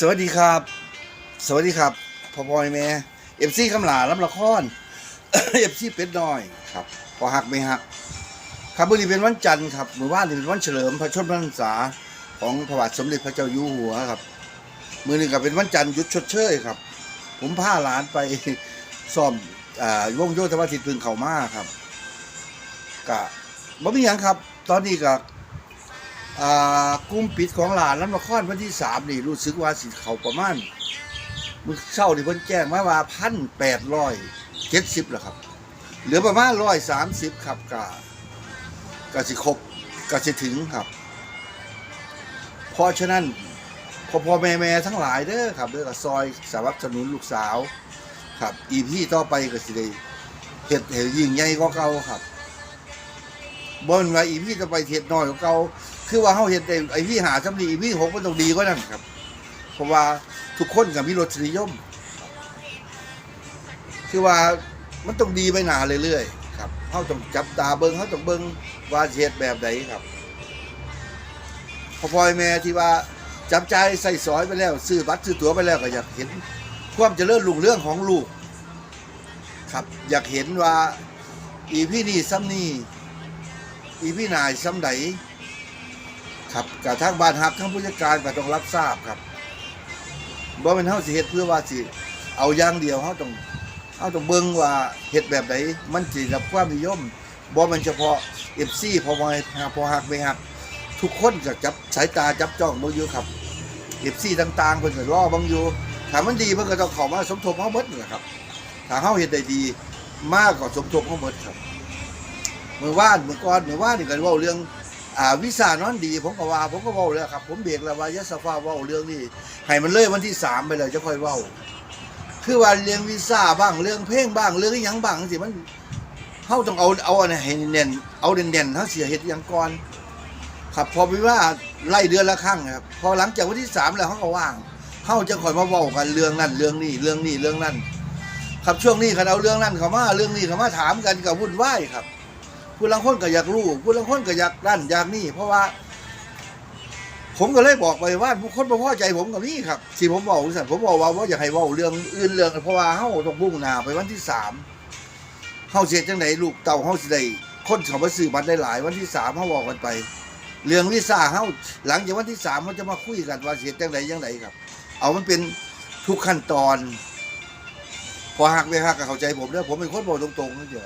สวัสดีครับ สวัสดีครับพ่อพลอยแม่เอฟซีคำหลารับละครเอฟซีเป็ดน้อยครับพอหักไม่หักครับวันนี้เป็นวันจันทร์ครับเมื่อวานเป็นวันเฉลิมพระชนมพรรษาของพระบาทสมเด็จพระเจ้าอยู่หัวครับมือหนึ่งก็เป็นวันจันทร์ยุดชดเชยครับ ผมพาหลานไปซ่อมอ่าวงโยธวาทิตพึงเข่ามาครับกะบ่มีหยังครับ ตอนนี้ก็อ่า กลุ่มปิดของหลานลำละครวันที่สามนี่รู้สึกว่าสิเขาประมาณมือเช้านี่เพิ่นแจ้งมาว่าพันแปดร้อยเจ็ดสิบแล้วครับ เหลือประมาณร้อยสามสิบครับกะกะสิครบกะสิถึงครับ เพราะฉะนั้นพอพอแม่แม่ทั้งหลายเด้อครับเด้อกับซอยสนับสนุนลูกสาวครับ อีพี่ต่อไปก็สิได้เฮ็ดให้ยิ่งใหญ่กว่าเก่าครับบ่นว่าอีพี่ต่อไปเฮ็ดน้อยกว่าเก่า คือว่าเฮาเฮ็ดได้ไอ้พี่หาสำลีพี่หกมันต้องดีกว่านั้นครับ เพราะว่าทุกคนก็มีรสนิยม คือว่ามันต้องดีไปหนาเรื่อยๆครับเฮาต้องจับตาเบิงเฮาต้องเบิงว่าเฮ็ดแบบใดครับพอพ่อแม่ที่ว่าจับใจใส่ซอยไปแล้ว ซื้อบัตรซื้อตั๋วไปแล้วก็อยากเห็นความเจริญรุ่งเรื่องของลูก ครับ อยากเห็นว่า อีพี่นี่ซ้ำนี่อีพี่นายซ้ำไหน ครับกับทางบ้านฮักทั้งผู้จัดการก็ต้องรับทราบครับบ่เป็นเฮาสิเฮ็ดเพื่อว่าสิเอาอย่างเดียวเฮาต้องเฮาต้องเบิ่งว่าเฮ็ดแบบไหนมันสิรับความนิยมบ่แมันเฉพาะ FC พอบ่ฮักพอฮักไม่ฮัก ทุกคนก็จับสายตาจับจ้องเบิ่งอยู่ครับ FC ต่างๆเพิ่นก็รอเบิ่งอยู่ถ้ามันดีมันก็ต้องเข้ามาสมทบเฮาหมดนั่แหละครับถ้าเฮาเฮ็ดได้ดีมากกว่าสมทบเฮาหมดครับเมื่อวานเมื่อก่อนเมื่อวานนี่ก็เว้าเรื่อง อ่าวิสานอนดี ผมก็ว่าผมก็เว้าแล้วครับ ผมเบรกแล้วว่ายะสฟ้าเว้าเรื่องนี้ให้มันเลยวันที่สามไปเลยจะค่อยเว้า คือว่าเรื่องวีซ่าบ้างเรื่องเพลงบ้างเรื่องอิหยังบ้างสิมันเฮาต้องเอาเอาอันนี้ให้เน้นเอาเด่นๆเฮาเสียเฮ็ดอหยังก่อนครับพอไปว่าไล่เดือนละครั้งครับพอหลังจากวันที่สามแล้วเขาก็ว่างเขาจะคอยมาเว้ากันเรื่องนั้นเรื่องนี้เรื่องนี้เรื่องนั้นครับช่วงนี้คันเอาเรื่องนั้นเขามาเรื่องนี้เขามาถามกันกับวุ่นวายครับ ผู้ลังคนก็อยากรู้ผู้ลังคนก็อยากนั่นอยากนี่เพราะว่า ผมก็เลยบอกไปว่าผู้คนบ่พอใจผมกับนี่ครับที่ผมบอกสันผมบอกว่าว่าอยากให้ว้าเรื่องอื่นเรื่องเพราะว่าเฮาต้องมุ่งหน้าไปวันที่สามเฮาเสียจังไหนลูกเต่าเฮาสิได้คนเขามาซื้อบัตรได้หลาย วันที่สามเฮาบอกกันไป เรื่องวีซ่าเฮาหลังจากวันที่สามมันจะมาคุยกันว่าเสียจังไหนจังไหนครับ เอามันเป็นทุกขั้นตอน พอหักไม่หักก็เข้าใจผมเด้อผมเป็นคนบอกตรงๆนั่นเดียว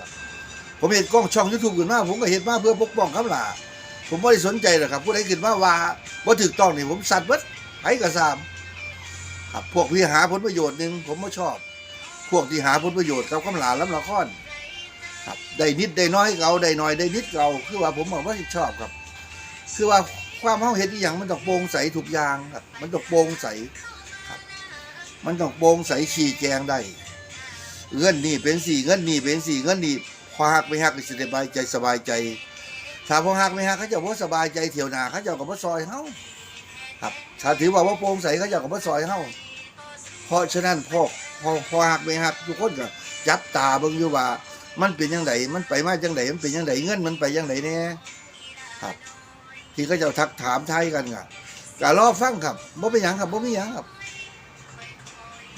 ผมเห็นกล้องช่องยูทูบขึ้นมาผมก็เห็นมาเพื่อปกป้องคำลาผมไม่ได้สนใจหรอกครับผู้ใดขึ้นมาว่าว่าถูกต้องนี่ผมสัตว์เบิดไหกระซามครับพวกที่หาผลประโยชน์หนึ่งผมไม่ชอบ พวกที่หาผลประโยชน์กับคำลาล้ำละครครับได้นิดได้น้อยเก่าได้น้อยได้นิดเก่าคือว่าผมบอกว่าชอบครับ คือว่าความเฮาเห็นอีหยังมันต้องโปร่งใสทุกยางครับ มันต้องโปร่งใสครับ มันต้องโปร่งใสชี้แจงได้เงินนี่เป็นสี่เงินนี่เป็นสี่เงินนี่ พอหักไม่หักก็สบายใจสบายใจถ้าพอหักไม่หักเขาจะว่าสบายใจเที่ยวหนาเขาจะกับว่าซอยเฮาครับถ้าถือว่าว่าโปร่งใสเขาจะกับว่าซอยเฮาเพราะฉะนั้นพอพอพอหักไม่หักทุกคนก็จับตาเบิ่งอยู่ว่า มันเป็นยังไงมันไปมาจังไดมันเป็นยังไงเงินมันไปยังไงเนี่ยครับ ที่เขาจะทักถามไทยกันก็ก็รอฟังครับบ่เป็นหยังครับบ่มีหยังครับ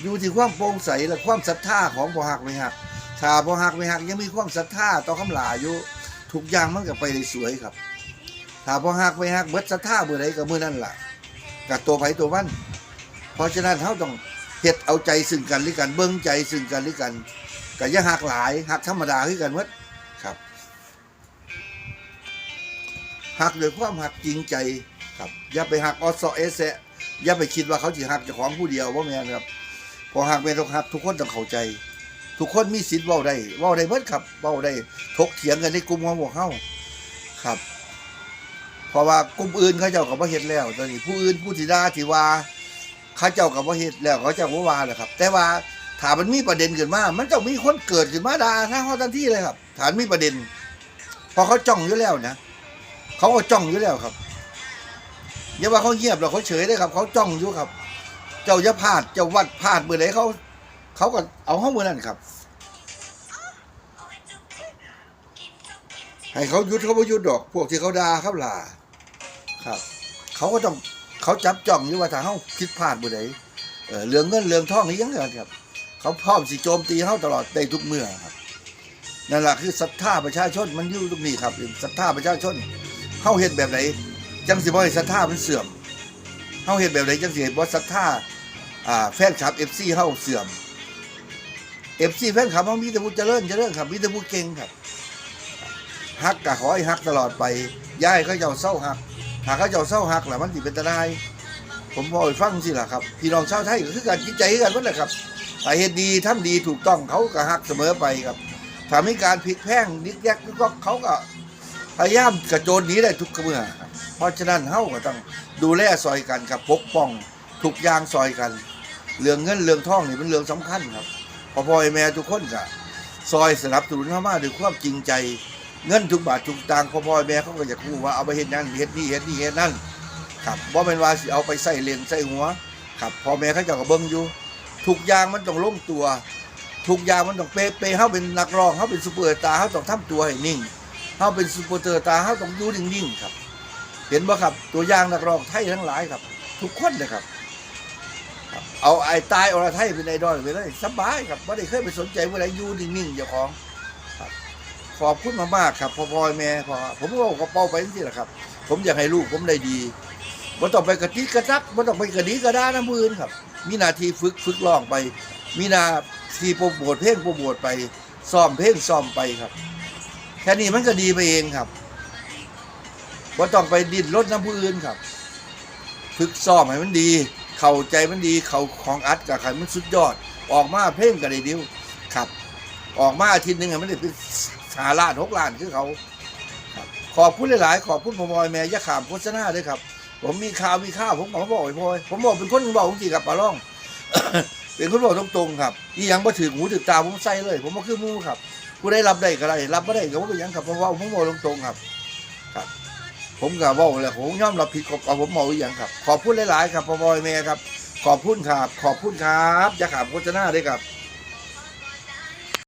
อยู่ที่ความโปร่งใสและความศรัทธาของพอหักไม่หัก ถ้าพอหักไม่หักยังมีความศรัทธาต่อคำลาอยู่ทุกอย่างมันก็ไปได้สวยครับ ถ้าพอหักไม่หักเบิดศรัทธาเมื่อใดก็เมื่อนั้นล่ะกับตัวไผตัวมันเพราะฉะนั้นเขาต้องเฮ็ดเอาใจซึ่งกันและกันเบิ่งใจซึ่งกันและกันก็อย่าหักหลายหักธรรมดาคือกันหมดครับหักด้วยความหักจริงใจครับ อย่าไปหักออสอเอเซะอย่าไปคิดว่าเขาสิหักเจ้าของผู้เดียวว่าแม่นครับพอหากเป็นทุกครับทุกคนต้องเข้าใจ ทุกคนมีสิทธิ์เว้าได้เว้าได้เบิดครับเว้าได้ถกเถียงกันในกลุ่มของพวกเขาครับ เพราะว่ากลุ่มอื่นเขาเจ้าก็บ่เฮ็ดแล้ว ตอนนี้ผู้อื่นผู้ที่ด่าที่ว่าเขาเจ้าก็บ่เฮ็ดแล้วเขาเจ้าบ่ว่าแหละครับ แต่ว่าถามมันมีประเด็นขึ้นมา มันต้องมีคนเกิดขึ้นมาด่าทางเฮาทันทีเลยครับ ฐานมีประเด็นเพอเขาจ้องอยู่แล้วนะเขาก็จ้องอยู่แล้วครับอย่าว่าเขาเงียบหรอกเขาเฉยได้ครับ เขาจ้องอยู่ครับ เจ้าจะพลาดเจ้าวัดพลาดเมื่อไหเขา เขาก็เอาเข้ามือนั่นครับ ให้เขาหยุดเขาไม่หยุดดอก พวกที่เขาด่าเขาล่าครับ เขาก็ต้องเขาจับจ้องอยู่ว่าถ้าเฮาผิดพลาดบ่ใดเออเรื่องเงินเรื่องทองนี่ยังเกิครับ เขาพร้อมสิโจมตีเฮาตลอดได้ทุกเมื่อครับนั่นแหละคือศรัทธาประชาชนมันอยู่ตรงนี้ครับศรัทธาประชาชนเฮาเฮ็ดแบบไหนจังสิบ่ให้ศรัทธามันเสื่อมเฮาเฮ็ดแบบไหนจังสิบ่ศรัทธาอ่าแฟนคลับ FC เฮาเสื่อม FC แฟนคลับเฮามีแต่ผู้เจริญเจริญครับมีแต่ผู้เก่งครับฮักก็ขอให้ฮักตลอดไปย่าให้เขาเจ้าเศร้าฮัก หากเขาเจ้าเศร้าฮักแล้วมันสิเป็นตรายผมพอไปฟังสิล่ะครับพี่น้องชาวไทยก็คือการจิตใจกันหมดแหละครับถ้าเหตุดีทำดีถูกต้องเขาก็ฮักเสมอไปครับถ้ามีการผิดแพร่งนิกแยกก็เขาก็พยายามกระโจนหนีได้ทุกเมื่อเพราะฉะนั้นเฮาก็ต้องดูแลซอยกันครับปกป้องทุกยางซอยกัน เรื่องเงินเรื่องทองนี่เป็นเรื่องสำคัญครับ พอพ่อแม่ทุกคนก็ซอยสนับสนุนเข้ามาด้วยความจริงใจ เงินทุกบาททุกตังพ่อพ่อแม่เขาก็จะคู่ว่าเอาไปเฮ็ดนั่นเฮ็ดนี่เฮ็ดนี่เฮ็ดนั่นครับบ่เป็นว่าสิเอาไปใส่เลนใส่หัวครับพ่อแม่เขาจ้าก็เบิ่งอยู่ทุกอย่างมันต้องลงตัว ทุกอย่างมันต้องเป๊ะๆเฮาเป็นนักร้องเฮาเป็นซุปเปอร์ตาร์เฮาต้องทำตัวให้นิ่งเฮาเป็นซุปเปอร์ตาร์เฮาต้องอยู่นิ่งๆครับ เห็นบ่ครับตัวอย่างนักร้องไทยทั้งหลายครับ ทุกคนเลยครับ เอาไอ้ตายอรไทยเป็นไอดอลไปเลยสบายครับบ่ได้เคยไปสนใจว่าอะไรอยู่นิ่งๆเจ้าของครับขอบคุณมากๆครับพ่อพ่อแม่พ่อผมก็กระเป๋าไปนี่แหละครับ ผมอยากให้ลูกผมได้ดีบ่ต้องไปกระติกกระตักบ่ต้องไปกระดีกระด้าน้ำมือนครับ มีนาทีฝึกฝึกร้องไป มีนาทีโปรโมทเพลงโปรโมทไปซ้อมเพลงซ้อมไปครับ แค่นี้มันก็ดีไปเองครับบ่ต้องไปดิ้นรนน้ำผู้อื่นครับ ฝึกซ้อมให้มันดี เข้าใจมันดีเข้าของอัดกับใครมันสุดยอด ออกมาเพลงก็ได้ดิวครับ ออกมาอาทิตย์หนึ่งอะมันได้เป็นหาล้านหกล้านคือเขาขอบคุณหลายๆ ขอบคุณพ่อพลอยแม่ยาขามโฆษณาด้วยครับ ผมมีข่าวมีข้าวผมก็มาบอกไอ้พลอยผมบอกเป็นคนบอกจริงๆกับปลาล่อง เป็นคนบอกตรงๆครับนี่ยังมาถึงหูถึงตาผมใส่เลย ผมมาคือหมูครับผู้ได้รับได้ก็ได้รับไม่ได้ก็ว่าเป็นยังครับเพราะว่าผมบอกตรงๆครับ ครับ ผมก็บอกเลยผมย่อมรับผิดกับผมบอกอีกอย่างครับ ขอบคุณหลาย ๆ ครับพ่อบอยแม่ครับ ขอบคุณครับ ขอบคุณครับอย่าขามโฆษณาด้วยครับ